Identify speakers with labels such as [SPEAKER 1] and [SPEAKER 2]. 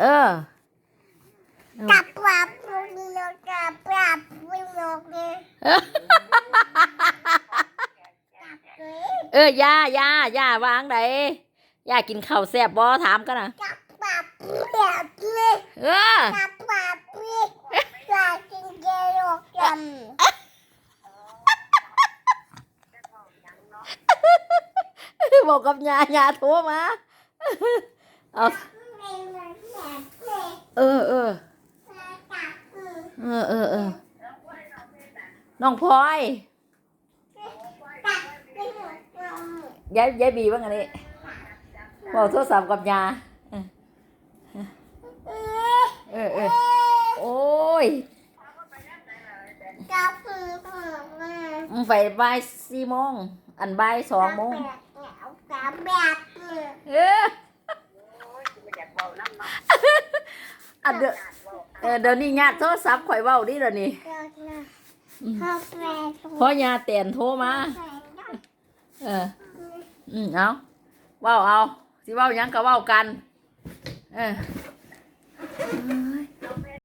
[SPEAKER 1] เออ
[SPEAKER 2] กับปลาปูนกกับปลาปูนกเนี่ย
[SPEAKER 1] เออ
[SPEAKER 2] กับเกลือ
[SPEAKER 1] เออย่าย่าย่าวางไหนย่ากินข้าวแซ่บบ่ถามกันนะ
[SPEAKER 2] กับปลาปูแบบนี้
[SPEAKER 1] เออ
[SPEAKER 2] กับปลาปูปลากินเกลือกัน
[SPEAKER 1] บอกกับยายาโทรมาเอา
[SPEAKER 2] ไม่เหมือนแบบนี้
[SPEAKER 1] เออเออ
[SPEAKER 2] กับปู
[SPEAKER 1] เออเออเออน้องพลอย
[SPEAKER 2] กับปูนก
[SPEAKER 1] ยายยายบีว่าไงนี่บอกโทรศัพท์กับยา
[SPEAKER 2] เออ
[SPEAKER 1] เออเออโอ้ย
[SPEAKER 2] กับปูนกมา
[SPEAKER 1] มึงไปบ่ายสี่โมงอันบ่ายสองโมง
[SPEAKER 2] กับแบบนี้
[SPEAKER 1] เอออันเดยว เออเดี๋ยวนี้ญาติโทรศัพท์ข่อยเว้าดิเดี๋ยวนี้
[SPEAKER 2] ก็นะข้าวแปลง
[SPEAKER 1] เพราะยาแตนโทรมา เออ อืมเอาเว้าเอาสิเว้าหยังก็เว้ากัน เอออืม